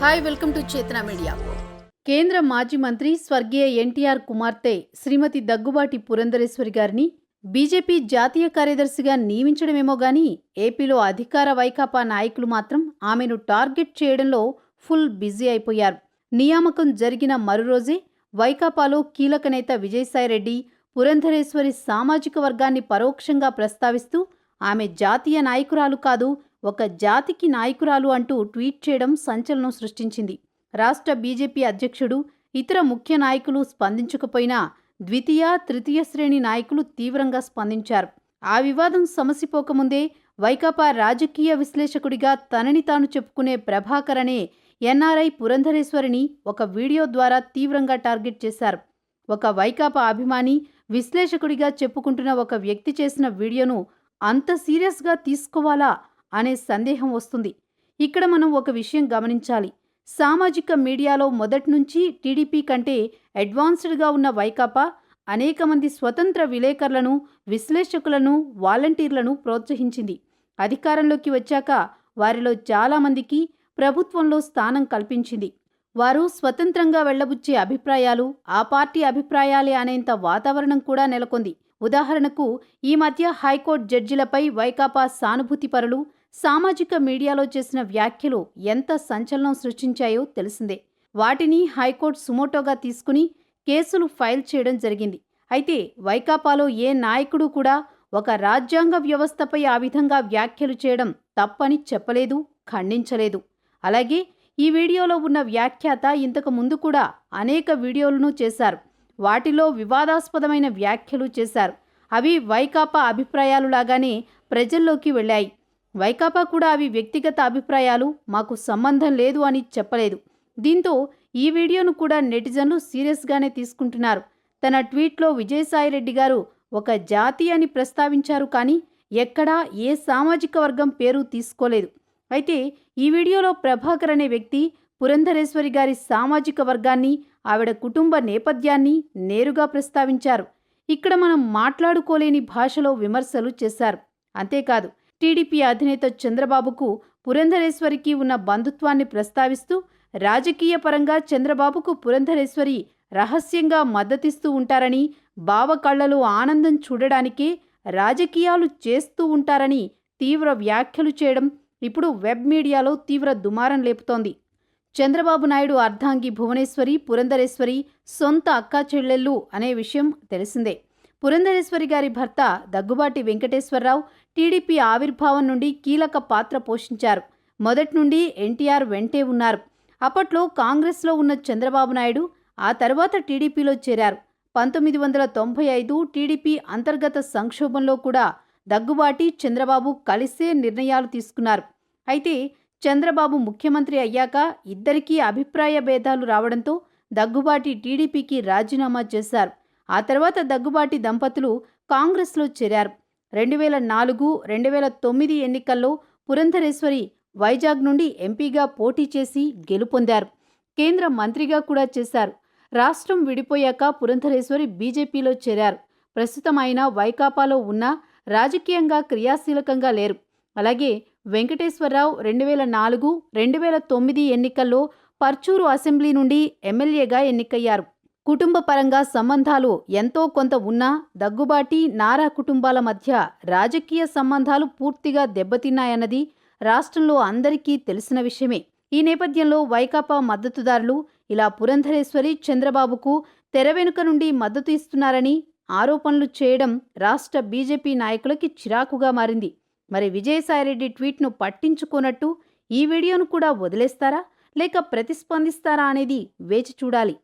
Hi welcome to Chetana media కేంద్ర మాజీ మంత్రి స్వర్గీయ ఎన్టీఆర్ కుమార్తె శ్రీమతి దగ్గుబాటి పురంధరేశ్వరి గారిని బీజేపీ జాతీయ కార్యదర్శిగా నియమించడమేమో గాని ఏపీలో అధికార వైకాపా నాయకులు మాత్రం ఆమెను టార్గెట్ చేయడంలో ఫుల్ బిజీ అయిపోయారు. నియామకం జరిగిన మరోరోజే వైకాపాలో కీలక నేత విజయసాయిరెడ్డి పురంధరేశ్వరి సామాజిక వర్గాన్ని పరోక్షంగా ప్రస్తావిస్తూ ఆమె జాతీయ నాయకురాలు కాదు ఒక జాతికి నాయకురాలు అంటూ ట్వీట్ చేయడం సంచలనం సృష్టించింది. రాష్ట్ర బీజేపీ అధ్యక్షుడు ఇతర ముఖ్య నాయకులు స్పందించకపోయినా ద్వితీయ తృతీయ శ్రేణి నాయకులు తీవ్రంగా స్పందించారు. ఆ వివాదం సమసిపోకముందే వైకాపా రాజకీయ విశ్లేషకుడిగా తనని తాను చెప్పుకునే ప్రభాకర్ అనే ఎన్ఆర్ఐ పురంధరేశ్వరిని ఒక వీడియో ద్వారా తీవ్రంగా టార్గెట్ చేశారు. ఒక వైకాపా అభిమాని విశ్లేషకుడిగా చెప్పుకుంటున్న ఒక వ్యక్తి చేసిన వీడియోను అంత సీరియస్గా తీసుకోవాలా? అనే సందేహం వస్తుంది. ఇక్కడ మనం ఒక విషయం గమనించాలి. సామాజిక మీడియాలో మొదటి నుంచి టీడీపీ కంటే అడ్వాన్స్డ్గా ఉన్న వైకాపా అనేక మంది స్వతంత్ర విలేకరులను విశ్లేషకులను వాలంటీర్లను ప్రోత్సహించింది. అధికారంలోకి వచ్చాక వారిలో చాలామందికి ప్రభుత్వంలో స్థానం కల్పించింది. వారు స్వతంత్రంగా వెళ్ళబుచ్చే అభిప్రాయాలు ఆ పార్టీ అభిప్రాయాలే అనేంత వాతావరణం కూడా నెలకొంది. ఉదాహరణకు ఈ మధ్య హైకోర్టు జడ్జిలపై వైకాపా సానుభూతిపరులు సామాజిక మీడియాలో చేసిన వ్యాఖ్యలు ఎంత సంచలనం సృష్టించాయో తెలిసిందే. వాటిని హైకోర్టు సుమోటోగా తీసుకుని కేసులు ఫైల్ చేయడం జరిగింది. అయితే వైకాపాలో ఏ నాయకుడు కూడా ఒక రాజ్యాంగ వ్యవస్థపై ఆ విధంగా వ్యాఖ్యలు చేయడం తప్పని చెప్పలేదు ఖండించలేదు. అలాగే ఈ వీడియోలో ఉన్న వ్యాఖ్యాత ఇంతకు ముందు కూడా అనేక వీడియోలను చేశారు. వాటిలో వివాదాస్పదమైన వ్యాఖ్యలు చేశారు. అవి వైకాపా అభిప్రాయాలు లాగానే ప్రజల్లోకి వెళ్ళాయి. వైకాపా కూడా అవి వ్యక్తిగత అభిప్రాయాలు మాకు సంబంధం లేదు అని చెప్పలేదు. దీంతో ఈ వీడియోను కూడా నెటిజన్లు సీరియస్గానే తీసుకుంటున్నారు. తన ట్వీట్లో విజయసాయిరెడ్డి గారు ఒక జాతి అని ప్రస్తావించారు కానీ ఎక్కడా ఏ సామాజిక వర్గం పేరు తీసుకోలేదు. అయితే ఈ వీడియోలో ప్రభాకర్ అనే వ్యక్తి పురంధరేశ్వరి గారి సామాజిక వర్గాన్ని ఆవిడ కుటుంబ నేపథ్యాన్ని నేరుగా ప్రస్తావించారు. ఇక్కడ మనం మాట్లాడుకోలేని భాషలో విమర్శలు చేశారు. అంతేకాదు టీడీపీ అధినేత చంద్రబాబుకు పురంధరేశ్వరికి ఉన్న బంధుత్వాన్ని ప్రస్తావిస్తూ రాజకీయ పరంగా చంద్రబాబుకు పురంధరేశ్వరి రహస్యంగా మద్దతిస్తూ ఉంటారని బావ కళ్ళలో ఆనందం చూడడానికే రాజకీయాలు చేస్తూ ఉంటారని తీవ్ర వ్యాఖ్యలు చేయడం ఇప్పుడు వెబ్ మీడియాలో తీవ్ర దుమారం లేపుతోంది. చంద్రబాబు నాయుడు అర్ధాంగి భువనేశ్వరి పురంధరేశ్వరి సొంత అక్కా చెల్లెళ్ళు అనే విషయం తెలిసిందే. పురంధరేశ్వరి గారి భర్త దగ్గుబాటి వెంకటేశ్వరరావు టీడీపీ ఆవిర్భావం నుండి కీలక పాత్ర పోషించారు. మొదటి నుండి ఎన్టీఆర్ వెంటే ఉన్నారు. అప్పట్లో కాంగ్రెస్లో ఉన్న చంద్రబాబు నాయుడు ఆ తర్వాత టీడీపీలో చేరారు. పంతొమ్మిది వందల తొంభై ఐదు టీడీపీ అంతర్గత సంక్షోభంలో కూడా దగ్గుబాటి చంద్రబాబు కలిసే నిర్ణయాలు తీసుకున్నారు. అయితే చంద్రబాబు ముఖ్యమంత్రి అయ్యాక ఇద్దరికీ అభిప్రాయ భేదాలు రావడంతో దగ్గుబాటి టీడీపీకి రాజీనామా చేశారు. ఆ తర్వాత దగ్గుబాటి దంపతులు కాంగ్రెస్లో చేరారు. రెండు వేల నాలుగు రెండు వేల తొమ్మిది ఎన్నికల్లో పురంధరేశ్వరి వైజాగ్ నుండి ఎంపీగా పోటీ చేసి గెలుపొందారు. కేంద్ర మంత్రిగా కూడా చేశారు. రాష్ట్రం విడిపోయాక పురంధరేశ్వరి బీజేపీలో చేరారు. ప్రస్తుతం ఆయన వైకాపాలో ఉన్నా రాజకీయంగా క్రియాశీలకంగా లేరు. అలాగే వెంకటేశ్వరరావు రెండు వేల నాలుగు రెండు వేల తొమ్మిది ఎన్నికల్లో పర్చూరు అసెంబ్లీ నుండి ఎమ్మెల్యేగా ఎన్నికయ్యారు. కుటుంబ పరంగా సంబంధాలు ఎంతో కొంత ఉన్నా దగ్గుబాటి నారా కుటుంబాల మధ్య రాజకీయ సంబంధాలు పూర్తిగా దెబ్బతిన్నాయన్నది రాష్ట్రంలో అందరికీ తెలిసిన విషయమే. ఈ నేపథ్యంలో వైకాపా మద్దతుదారులు ఇలా పురంధరేశ్వరి చంద్రబాబుకు తెర వెనుక నుండి మద్దతు ఇస్తున్నారని ఆరోపణలు చేయడం రాష్ట్ర బీజేపీ నాయకులకి చిరాకుగా మారింది. మరి విజయసాయిరెడ్డి ట్వీట్ను పట్టించుకోనట్టు ఈ వీడియోను కూడా వదిలేస్తారా? లేక ప్రతిస్పందిస్తారా అనేది వేచి చూడాలి.